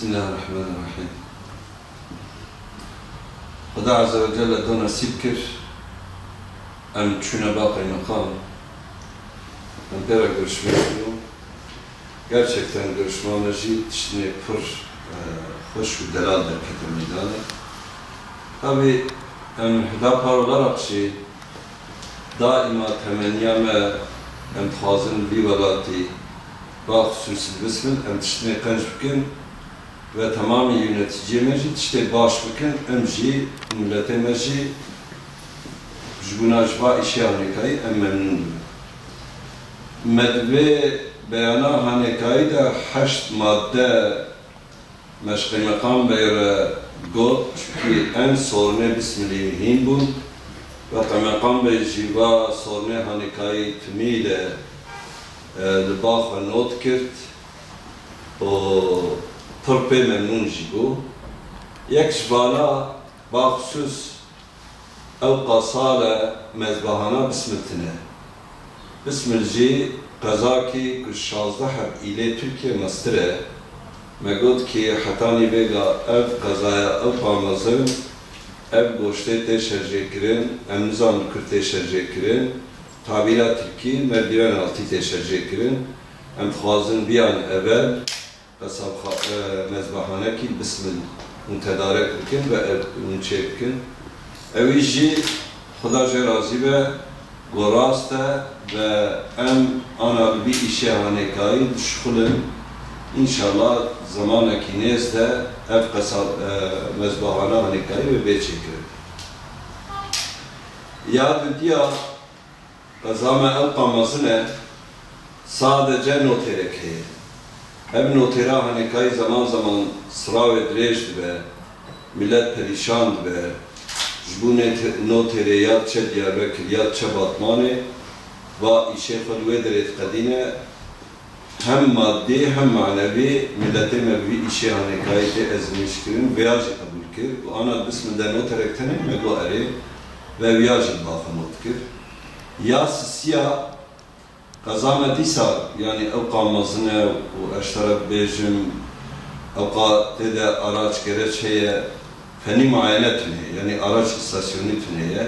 بسم الله الرحمن الرحيم خدا عز وجل دون سيبكر kir em باقي bakay makam em bera gerçekten görüşmanıcı içine pır e, hoş bir delal derkete meydana tabi hem hüdapar olarak şey daima temenniyeme hem tazın bir velati bak بخصوص البسمل أن تشتني قنج بكين ve tamamı yönetici mecid işte baş bikin em jî millete mecid jbunajva işe hanekayı em memnun bibin. Medve beyana hanekayı da heşt madde meşgı makam beyre got çünkü en sorune bismillahirrahmanirrahim bun ve tamakam bey jiva sorune hanekayı tümüyle li bax ve not pırpê memnun jî bû yek ji bala baxsus ew qasale mezbahana bismitine bismil jî qezakî ku şazdeh îlê Türkiye mestire. Me got ki hetanî vêga ev qezaya ew pamezin ev goştê tê şerjêkirin em nizanin kur tê şerjêkirin tabîra Tirkî merdiven altî tê ve ev hûn çê bikin Evî jî Xuda jê razî be got rast e ve em ana bi vî îşê hanekayî dişxulin İnşallah zamaneki nêz de ev qesab mezbahana hanekayî ve bê çêkirin Ya diya Qezame ev qamazine sadece noterek heye. Ev notera hanekayî zaman zaman sıra ve dirêj dibe, millet perişan dibe, ji bo noterê ya çe Diyarbekir ya çe xwe li wê derê diqedîne hem maddi hem manevi milletê me bi vî îşê hanekayî tê ezmişkirin veya jî qebûl kir ana bisminde noterek tenê me got erê ve baxa not kir. Ya sisiya qazame dîsa yani ew qamezine û eştere bêjim ew têde araç gereç heye fenî muayene tune yani araç istasyonî tune ye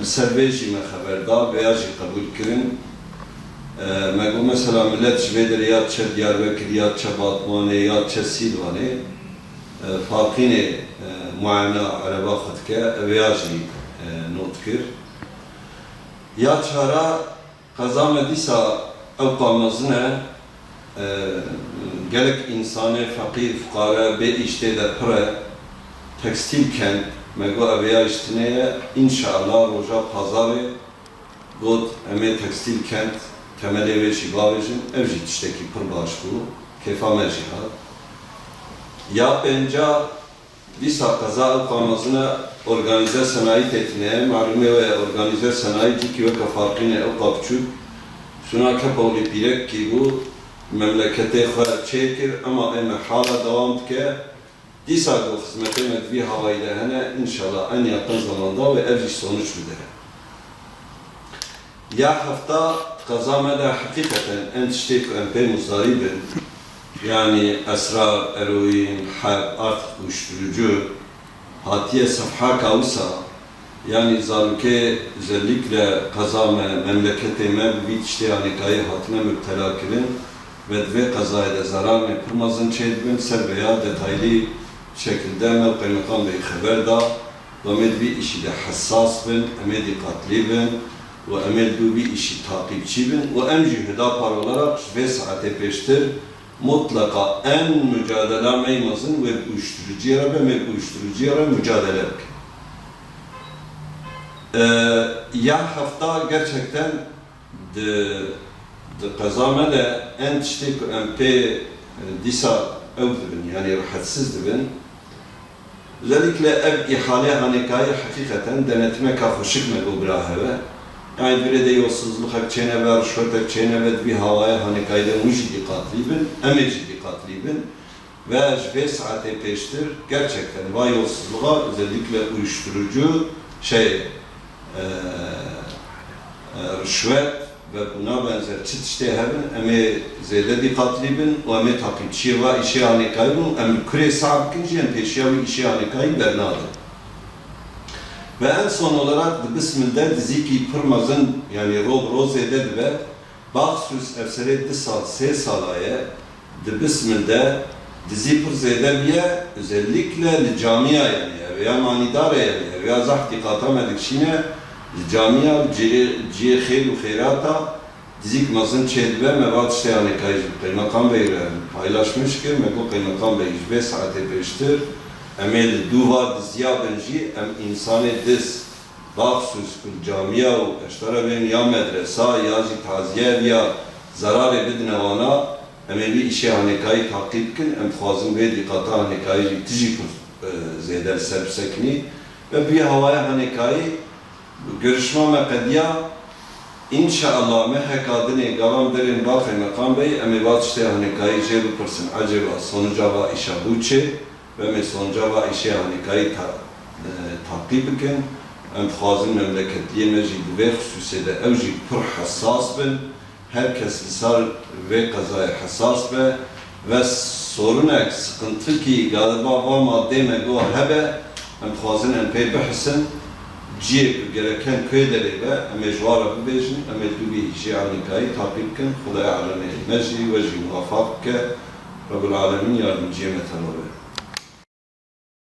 li ser vê jî me xeber da veya jî qebûl kirin got mesela millet derê ya çe Diyarbekir ya çe Batmanê ya çe Silvanê farqînê muayene qezame dîsa ew qamezine gelek insanê feqîr fuqare bê îştê de pir e tekstil kent me got ev ya îştine ye înşallah roja pazarê got em ê tekstil kent temelê wê jî bavêjin ev jî tiştekî pir baş bû kêfa me jî hat ya pênca qeza ew qamezine organize sanayi tetine malumê ve organize sanayi cîkî weke farqîne ew qapçûk şuna kepawlê pîrek kî bû memleketê xwe çêkir ama em hala devam dike dîsa ku xizmetê me vî havayî de hene înşallah en yakın zamanda ve ev jî sonuç bide ya hefta qeza me de hakikaten en em pê muzdarî bin yani esrar, eroin, hep, artık uyuşturucu hatiye safha kavsa yani zalike özellikle kazame memleketime bir işte yani kayı hatine müptela kirin ve dve kazaya da zarar ne kırmazın çeydibin ser veya detaylı şekilde me kaymakam bey haber da ve med bir işi de hassas bin, eme dikkatli bin ve emel du bir işi takipçi bin ve emci hüda par olarak ve saate peştir mutlaka en mücadele meymazın ve uyuşturucu yara ve uyuşturucu yara mücadele. Ee, ya hafta gerçekten de de kazame de en tiştik MP disa ev dibin yani rahatsız dibin özellikle ev ihale hanikayı hakikaten denetime hoşuk me bu braheve yani bir de yolsuzluk hak çene ve rüşvet çene ve bir havaya hani kayda muji dikkatlibin, emeci dikkatlibin ve ve saate peştir gerçekten vay yolsuzluğa özellikle uyuşturucu şey e, rüşvet ve buna benzer çıt işte hebin eme zede dikkatli bin ve eme takipçi ve işe hanikayı bin em küre sahip kinci em peşiya ve işe hanikayı bernadı. Ve en son olarak de Bismillah diziki pırmazın yani rob rozede ve Baksus efsere di sal se salaya de Bismillah dizi pır zedebiye özellikle li camia yani veya manidar yani veya zahti katamedik şine li camia ciye khir u khairata dizik mazın çedbe mevat işte yani kayıcı kaymakam bey paylaşmış ki meko kaymakam bey 5 saate peştir emel duva dizya benji em insanı diz baksus kul camia u eştara ya medresa ya zi taziye ya zarar bedine ona emeli işe hanekayı takip kin em fazım ve dikkata hanekayı tici kur zeder serpsekni ve bir havaya hanekayı görüşme mekadiya İnşallah mehekadini gavam derin bakı mekam bey emi vat işte hanekayı cebu pırsın acaba sonuca va işe buçe ve me sonuca va işe hanekayı ta, e, takip ikin em fazım memleketliye mecid ve hususiyede evci pır hassas bin herkes lisar ve kazaya hassas be ve sorun sıkıntı ki galiba var madde mego hebe em fazın em pey behsin ciyek gereken köyleri ve mecvara bibejin emedubi işi anikayı takipken Kudaya alemi mecli ve muvaffak ke Rabbul Alemin yardımcıya metal